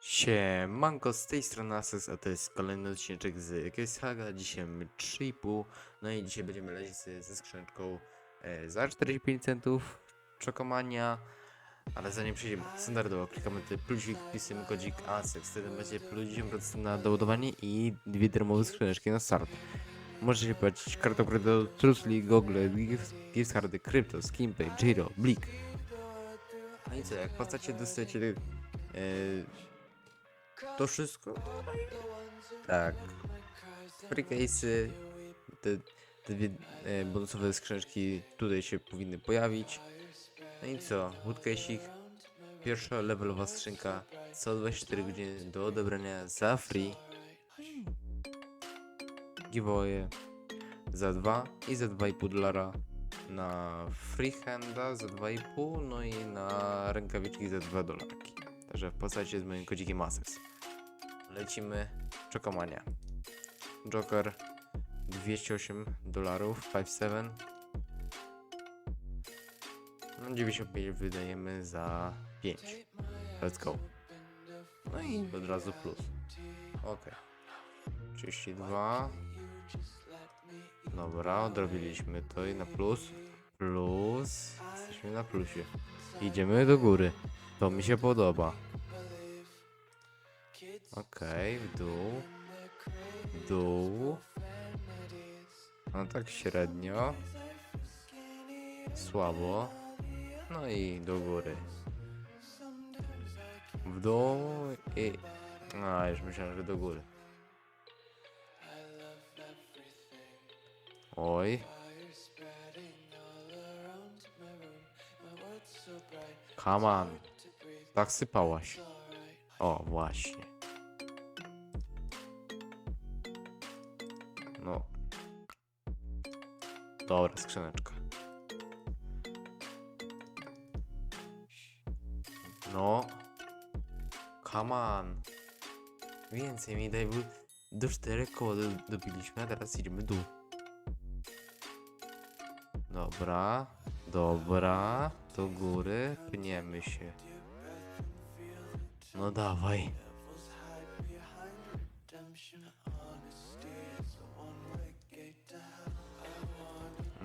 Siemanko, z tej strony Ases, a to jest kolejny odcinek z Case Haga. Dzisiaj mamy 3,5. No i dzisiaj będziemy lecieć ze skrzyneczką e, za 45 centów, Czokomania. Ale zanim przejdziemy standardowo, klikamy tutaj plusik, wpisujemy kodzik ASEX. Wtedy macie plus 10% na doładowanie i dwie darmowe skrzyneczki na start. Możecie się płacić kartą kredytową Trusli, Google, gift cardy, Crypto, Skimpay, Giro, Blik. No i co, jak płacacie, dostajecie e, to wszystko? Tak. Free case'y, te, te dwie e, bonusowe skrzyneczki tutaj się powinny pojawić. No i co? Woodcase'ik, pierwsza levelowa skrzynka, co 24 godziny do odebrania za free. Giveaway za 2 i za 2,5 dolara na freehanda za 2,5 no i na rękawiczki za 2 dolarki. Także wpłacacie z moim kodzikiem ASES. Lecimy. Czokomania. Joker 208 dolarów, 5,7. No 95 wydajemy za 5. Let's go. No i od razu plus. Ok. 32. Dobra, odrobiliśmy to i na plus. Plus. Jesteśmy na plusie. Idziemy do góry. To mi się podoba. Okej, w dół. W dół. No tak średnio. Słabo. No i do góry. W dół i... A, już myślałem, że do góry. Oj. Come on. Tak sypałaś. O, właśnie. Dobra, skrzyneczka. No. Come on. Więcej mi daj, bo do czterech koła do, dobiliśmy, a teraz idziemy dół. Dobra, dobra, do góry, pniemy się. No dawaj.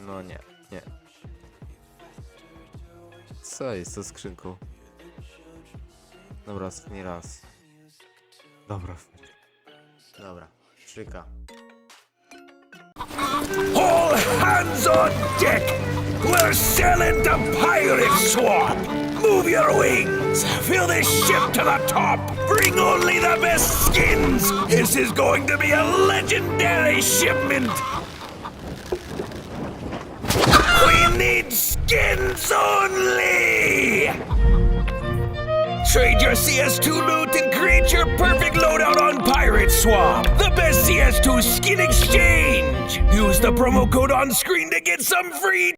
No nie, nie. Co jest to skrzynką? Dobra, ostatni raz. Dobra. Dobra, szyka. All hands on deck! We're sailing to Pirate Swamp! Move your wings! Fill this ship to the top! Bring only the best skins! This is going to be a legendary shipment! Skins only! Trade your CS2 loot and create your perfect loadout on Pirate Swap. The best CS2 skin exchange. Use the promo code on screen to get some free.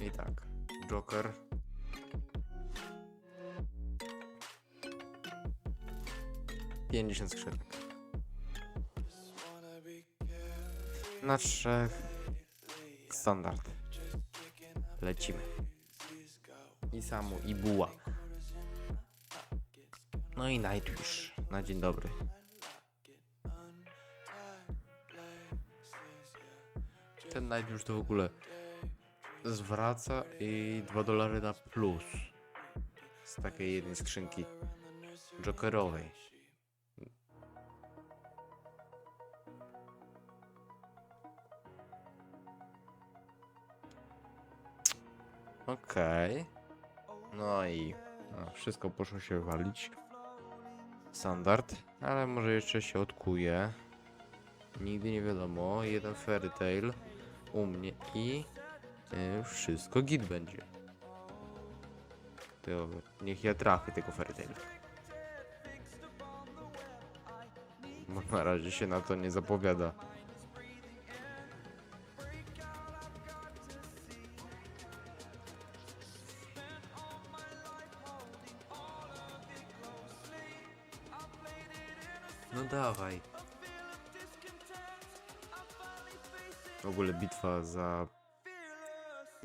I tak, Joker. Na trzech. Standard. Lecimy. I samu, i buła. No i Nightwish. Na dzień dobry. Ten Nightwish to w ogóle zwraca i 2 dolary na plus z takiej jednej skrzynki jokerowej. Okej. No i no, wszystko poszło się walić. Standard, ale może jeszcze się odkuje. Nigdy nie wiadomo. Jeden fairy tale u mnie i y, wszystko git będzie. To niech ja trafię tego fairy tale. Bo na razie się na to nie zapowiada. Dawaj. W ogóle bitwa za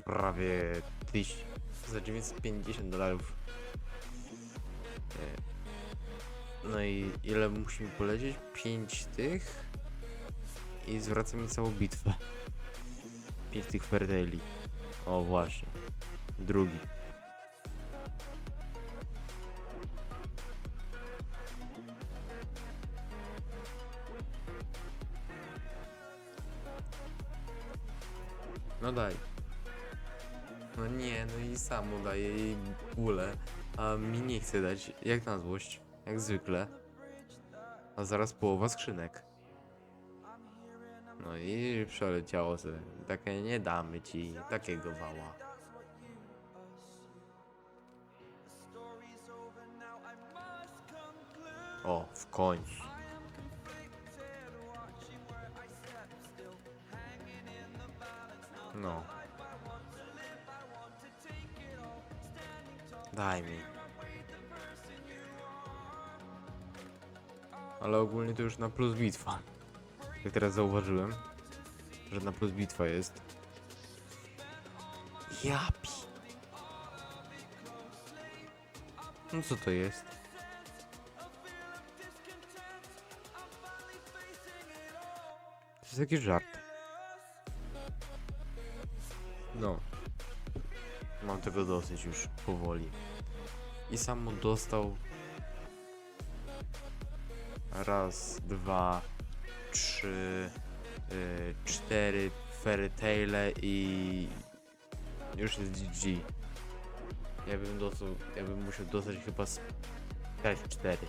prawie tyś, za 950 dolarów. E, No i ile musi mi polecieć? 5 tych. I zwraca mi całą bitwę. 5 tych Fairytale'i. O właśnie. Drugi. No daj. No nie, no i sam mu daje jej bólę, a mi nie chce dać, jak na złość, jak zwykle. A zaraz połowa skrzynek. No i przeleciało sobie. Takie nie damy ci takiego wała. O, w końcu. No. Daj mi. Ale ogólnie to już na plus bitwa. Jak teraz zauważyłem, że na plus bitwa jest. Japi. No co to jest? To jest jakiś żart. No. Mam tego dosyć już powoli. I sam dostał raz, dwa, trzy, y, cztery Fairy Taile i już jest GG. Ja bym dostał, ja bym musiał dostać chyba z też cztery.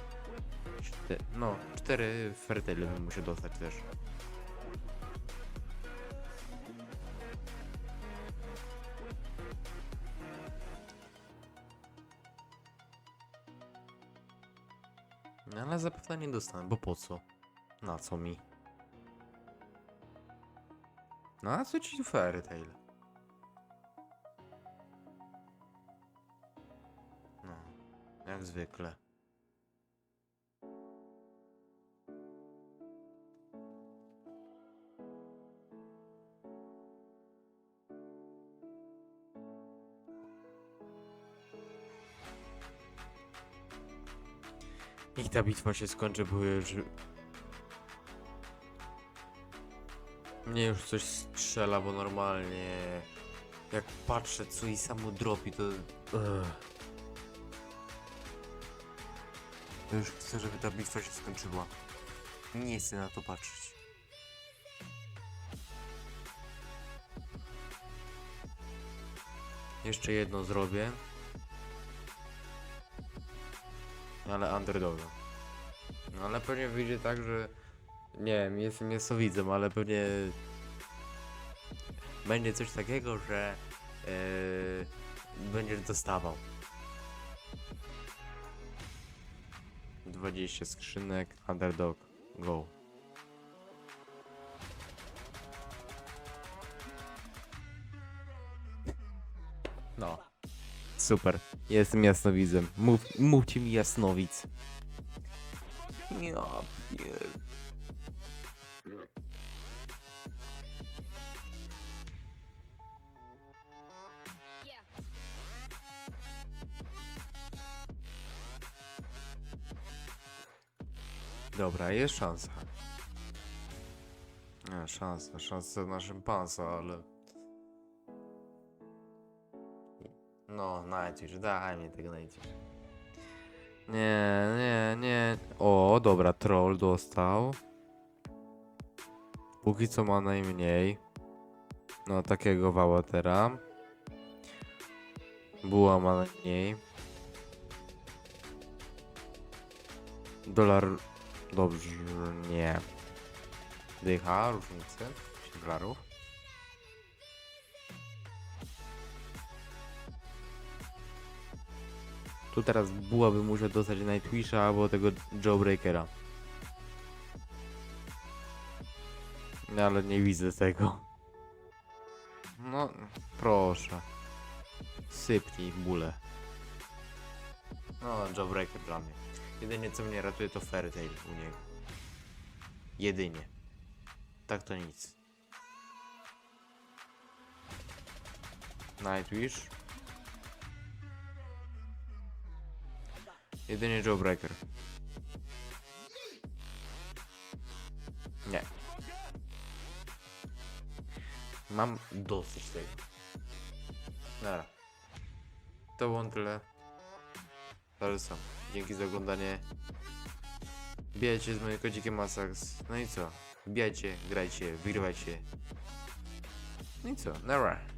Czte, no, cztery Fairy Taile bym musiał dostać też. No, Ale zapewne nie dostanę, bo po co? Na co mi? Na co ci Fairy Tail? No, jak zwykle. Niech ta bitwa się skończy, bo już... Mnie już coś strzela, bo normalnie... Jak patrzę, co i samo dropi, to... Ugh. Już chcę, żeby ta bitwa się skończyła. Nie chcę na to patrzeć. Jeszcze jedno zrobię. Ale underdoga. No ale pewnie wyjdzie tak, że... Nie wiem, jestem jasnowidzem, ale pewnie... Będzie coś takiego, że... Yy, będziesz dostawał. 20 skrzynek, underdog, go. Super. Jestem jasnowidzem. Mów, mówcie mi jasnowic. Ja pier... Dobra, jest szansa. Nie, szansa, szansa na szympansa, ale... No, Nightwish, daj mi tego Nightwish. Nie, nie, nie. O, dobra, troll dostał. Póki co ma najmniej. No, takiego wała teraz. Buła ma najmniej. Dolar... Dobrze, nie. Dycha, różnicy. 10 dolarów. Tu teraz buła by musiał dostać Nightwisha albo tego Jawbreakera. No ale nie widzę tego. No, proszę. Sypnij bólę. No, Jawbreaker dla mnie. Jedynie co mnie ratuje to Fairy Tail u niego. Jedynie. Tak to nic. Nightwish. Jedynie Jawbreaker. Nie. Mam dosyć tego. Dobra. To było tyle. Zalecam. Dzięki za oglądanie. Bijajcie z moim kodzikiem Masax. No i co? Bijajcie, grajcie, wygrywajcie. No i co? Nara.